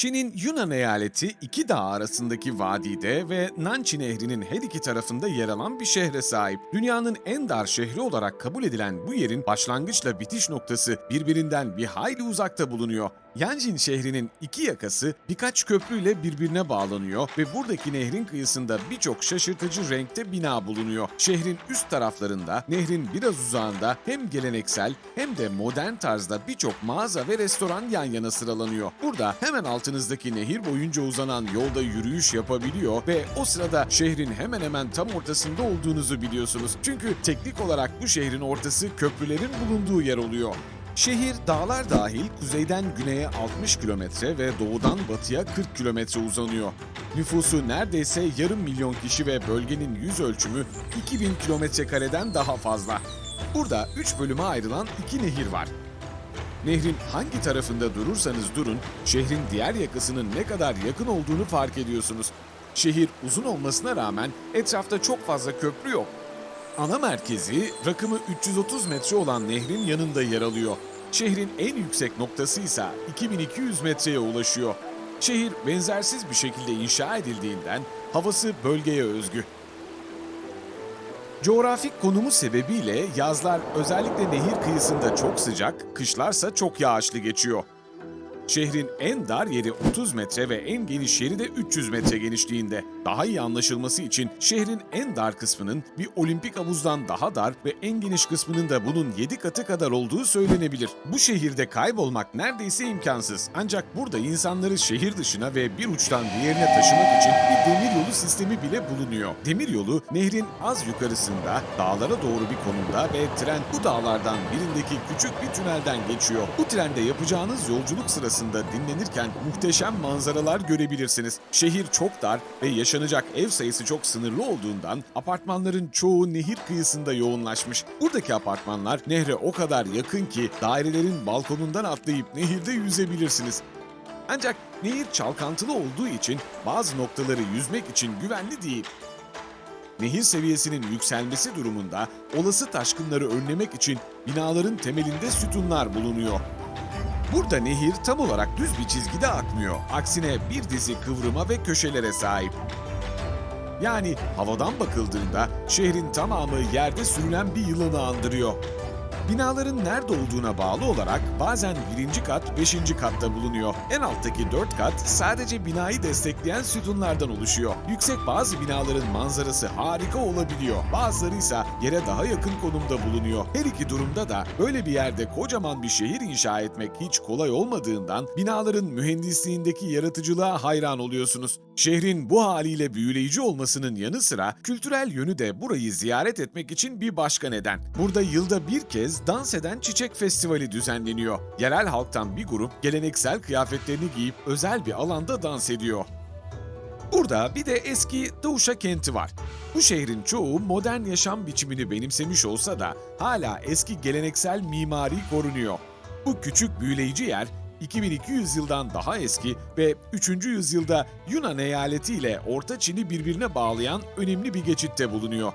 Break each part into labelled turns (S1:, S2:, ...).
S1: Çin'in Yunnan eyaleti iki dağ arasındaki vadide ve Nançi Nehri'nin her iki tarafında yer alan bir şehre sahip. Dünyanın en dar şehri olarak kabul edilen bu yerin başlangıçla bitiş noktası birbirinden bir hayli uzakta bulunuyor. Yanjin şehrinin iki yakası birkaç köprüyle birbirine bağlanıyor ve buradaki nehrin kıyısında birçok şaşırtıcı renkte bina bulunuyor. Şehrin üst taraflarında, nehrin biraz uzağında hem geleneksel hem de modern tarzda birçok mağaza ve restoran yan yana sıralanıyor. Burada hemen altınızdaki nehir boyunca uzanan yolda yürüyüş yapabiliyor ve o sırada şehrin hemen hemen tam ortasında olduğunuzu biliyorsunuz. Çünkü teknik olarak bu şehrin ortası köprülerin bulunduğu yer oluyor. Şehir dağlar dahil kuzeyden güneye 60 kilometre ve doğudan batıya 40 kilometre uzanıyor. Nüfusu neredeyse yarım milyon kişi ve bölgenin yüz ölçümü 2000 kilometre kareden daha fazla. Burada 3 bölüme ayrılan iki nehir var. Nehrin hangi tarafında durursanız durun, şehrin diğer yakasının ne kadar yakın olduğunu fark ediyorsunuz. Şehir uzun olmasına rağmen etrafta çok fazla köprü yok. Ana merkezi rakımı 330 metre olan nehrin yanında yer alıyor. Şehrin en yüksek noktası ise 2200 metreye ulaşıyor. Şehir benzersiz bir şekilde inşa edildiğinden havası bölgeye özgü. Coğrafik konumu sebebiyle yazlar özellikle nehir kıyısında çok sıcak, kışlarsa çok yağışlı geçiyor. Şehrin en dar yeri 30 metre ve en geniş yeri de 300 metre genişliğinde. Daha iyi anlaşılması için şehrin en dar kısmının bir olimpik havuzdan daha dar ve en geniş kısmının da bunun 7 katı kadar olduğu söylenebilir. Bu şehirde kaybolmak neredeyse imkansız. Ancak burada insanları şehir dışına ve bir uçtan diğerine taşımak için bir demiryolu sistemi bile bulunuyor. Demiryolu nehrin az yukarısında dağlara doğru bir konumda ve tren bu dağlardan birindeki küçük bir tünelden geçiyor. Bu trende yapacağınız yolculuk sırasında dinlenirken muhteşem manzaralar görebilirsiniz. Şehir çok dar ve yaşanacak ev sayısı çok sınırlı olduğundan apartmanların çoğu nehir kıyısında yoğunlaşmış. Buradaki apartmanlar nehre o kadar yakın ki dairelerin balkonundan atlayıp nehirde yüzebilirsiniz. Ancak nehir çalkantılı olduğu için bazı noktaları yüzmek için güvenli değil. Nehir seviyesinin yükselmesi durumunda olası taşkınları önlemek için binaların temelinde sütunlar bulunuyor. Burada nehir tam olarak düz bir çizgide akmıyor. Aksine bir dizi kıvrıma ve köşelere sahip. Yani havadan bakıldığında şehrin tamamı yerde sürülen bir yılanı andırıyor. Binaların nerede olduğuna bağlı olarak bazen birinci kat, beşinci katta bulunuyor. En alttaki dört kat sadece binayı destekleyen sütunlardan oluşuyor. Yüksek bazı binaların manzarası harika olabiliyor. Bazıları ise yere daha yakın konumda bulunuyor. Her iki durumda da böyle bir yerde kocaman bir şehir inşa etmek hiç kolay olmadığından binaların mühendisliğindeki yaratıcılığa hayran oluyorsunuz. Şehrin bu haliyle büyüleyici olmasının yanı sıra kültürel yönü de burayı ziyaret etmek için bir başka neden. Burada yılda bir kez dans eden çiçek festivali düzenleniyor. Yerel halktan bir grup geleneksel kıyafetlerini giyip özel bir alanda dans ediyor. Burada bir de eski Doğuşa kenti var. Bu şehrin çoğu modern yaşam biçimini benimsemiş olsa da hala eski geleneksel mimari korunuyor. Bu küçük büyüleyici yer 2200 yıldan daha eski ve 3. yüzyılda Yunan eyaleti ile Orta Çin'i birbirine bağlayan önemli bir geçitte bulunuyor.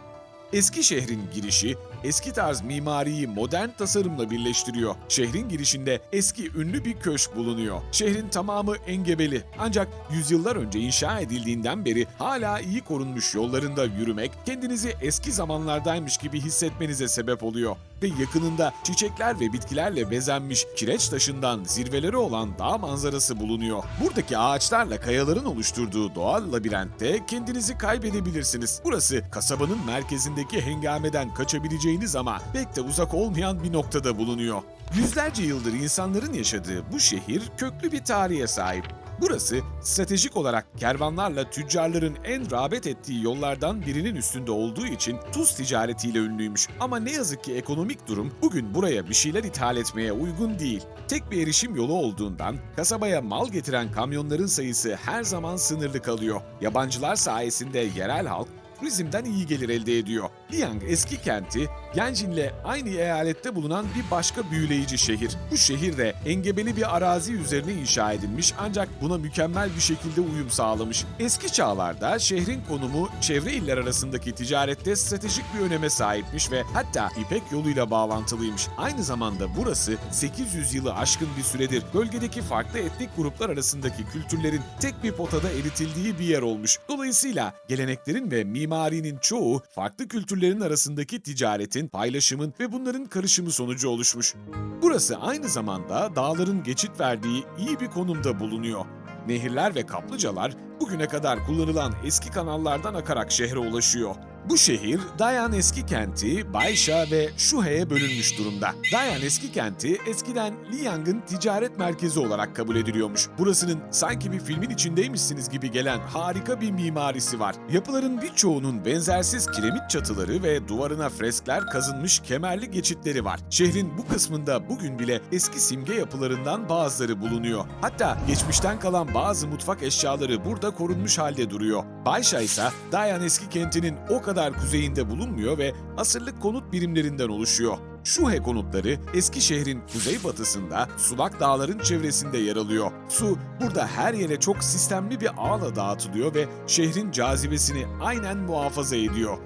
S1: Eski şehrin girişi eski tarz mimariyi modern tasarımla birleştiriyor. Şehrin girişinde eski ünlü bir köşk bulunuyor. Şehrin tamamı engebeli ancak yüzyıllar önce inşa edildiğinden beri hala iyi korunmuş yollarında yürümek kendinizi eski zamanlardaymış gibi hissetmenize sebep oluyor. Ve yakınında çiçekler ve bitkilerle bezenmiş kireç taşından zirveleri olan dağ manzarası bulunuyor. Buradaki ağaçlarla kayaların oluşturduğu doğal labirentte kendinizi kaybedebilirsiniz. Burası kasabanın merkezindeki hengameden kaçabileceğiniz ama pek de uzak olmayan bir noktada bulunuyor. Yüzlerce yıldır insanların yaşadığı bu şehir köklü bir tarihe sahip. Burası stratejik olarak kervanlarla tüccarların en rağbet ettiği yollardan birinin üstünde olduğu için tuz ticaretiyle ünlüymüş. Ama ne yazık ki ekonomik durum bugün buraya bir şeyler ithal etmeye uygun değil. Tek bir erişim yolu olduğundan kasabaya mal getiren kamyonların sayısı her zaman sınırlı kalıyor. Yabancılar sayesinde yerel halk turizmden iyi gelir elde ediyor. Liang eski kenti, Yanjin'le aynı eyalette bulunan bir başka büyüleyici şehir. Bu şehir de engebeli bir arazi üzerine inşa edilmiş ancak buna mükemmel bir şekilde uyum sağlamış. Eski çağlarda şehrin konumu çevre iller arasındaki ticarette stratejik bir öneme sahipmiş ve hatta İpek yoluyla bağlantılıymış. Aynı zamanda burası 800 yılı aşkın bir süredir bölgedeki farklı etnik gruplar arasındaki kültürlerin tek bir potada eritildiği bir yer olmuş. Dolayısıyla geleneklerin ve mimarinin çoğu farklı kültürlerin arasındaki ticaretin, paylaşımın ve bunların karışımı sonucu oluşmuş. Burası aynı zamanda dağların geçit verdiği iyi bir konumda bulunuyor. Nehirler ve kaplıcalar bugüne kadar kullanılan eski kanallardan akarak şehre ulaşıyor. Bu şehir Dayan eski kenti, Baysha ve Şuhe'ye bölünmüş durumda. Dayan eski kenti eskiden Liang'ın ticaret merkezi olarak kabul ediliyormuş. Burasının sanki bir filmin içindeymişsiniz gibi gelen harika bir mimarisi var. Yapıların birçoğunun benzersiz kiremit çatıları ve duvarına freskler kazınmış kemerli geçitleri var. Şehrin bu kısmında bugün bile eski simge yapılarından bazıları bulunuyor. Hatta geçmişten kalan bazı mutfak eşyaları burada korunmuş halde duruyor. Baysha ise Dayan eski kentinin o kadar kuzeyinde bulunmuyor ve asırlık konut birimlerinden oluşuyor. Şuhe konutları eski şehrin kuzeybatısında Sulak Dağların çevresinde yer alıyor. Su burada her yere çok sistemli bir ağla dağıtılıyor ve şehrin cazibesini aynen muhafaza ediyor.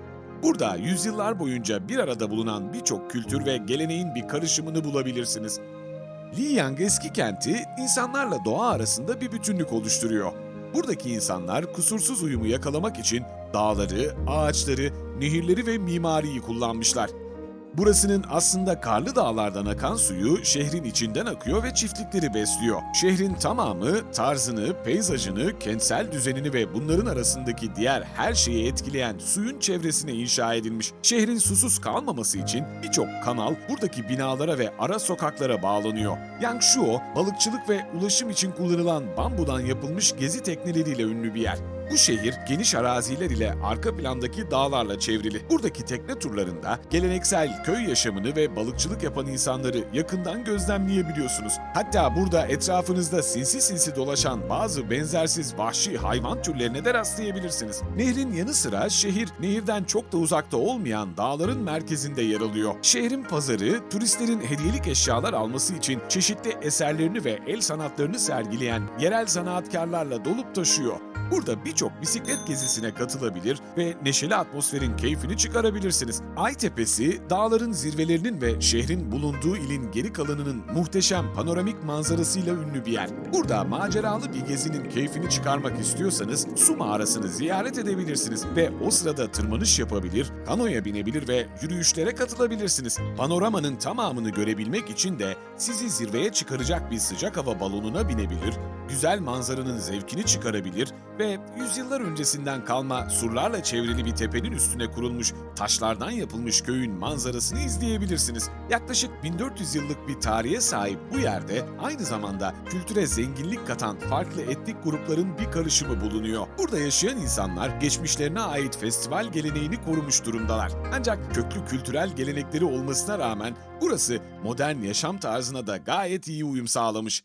S1: Burada yüzyıllar boyunca bir arada bulunan birçok kültür ve geleneğin bir karışımını bulabilirsiniz. Liyang eski kenti insanlarla doğa arasında bir bütünlük oluşturuyor. Buradaki insanlar kusursuz uyumu yakalamak için dağları, ağaçları, nehirleri ve mimariyi kullanmışlar. Burasının aslında karlı dağlardan akan suyu şehrin içinden akıyor ve çiftlikleri besliyor. Şehrin tamamı tarzını, peyzajını, kentsel düzenini ve bunların arasındaki diğer her şeyi etkileyen suyun çevresine inşa edilmiş. Şehrin susuz kalmaması için birçok kanal buradaki binalara ve ara sokaklara bağlanıyor. Yangshuo, balıkçılık ve ulaşım için kullanılan bambudan yapılmış gezi tekneleriyle ünlü bir yer. Bu şehir geniş araziler ile arka plandaki dağlarla çevrili. Buradaki tekne turlarında geleneksel köy yaşamını ve balıkçılık yapan insanları yakından gözlemleyebiliyorsunuz. Hatta burada etrafınızda sinsi sinsi dolaşan bazı benzersiz vahşi hayvan türlerine de rastlayabilirsiniz. Nehrin yanı sıra şehir nehirden çok da uzakta olmayan dağların merkezinde yer alıyor. Şehrin pazarı turistlerin hediyelik eşyalar alması için çeşitli eserlerini ve el sanatlarını sergileyen yerel sanatkarlarla dolup taşıyor. Burada birçok bisiklet gezisine katılabilir ve neşeli atmosferin keyfini çıkarabilirsiniz. Aytepesi, dağların zirvelerinin ve şehrin bulunduğu ilin geri kalanının muhteşem panoramik manzarasıyla ünlü bir yer. Burada maceralı bir gezinin keyfini çıkarmak istiyorsanız su mağarasını ziyaret edebilirsiniz ve o sırada tırmanış yapabilir, kanoya binebilir ve yürüyüşlere katılabilirsiniz. Panoramanın tamamını görebilmek için de sizi zirveye çıkaracak bir sıcak hava balonuna binebilir, güzel manzaranın zevkini çıkarabilir ve yüzyıllar öncesinden kalma surlarla çevrili bir tepenin üstüne kurulmuş taşlardan yapılmış köyün manzarasını izleyebilirsiniz. Yaklaşık 1400 yıllık bir tarihe sahip bu yerde aynı zamanda kültüre zenginlik katan farklı etnik grupların bir karışımı bulunuyor. Burada yaşayan insanlar geçmişlerine ait festival geleneğini korumuş durumdalar. Ancak köklü kültürel gelenekleri olmasına rağmen burası modern yaşam tarzına da gayet iyi uyum sağlamış.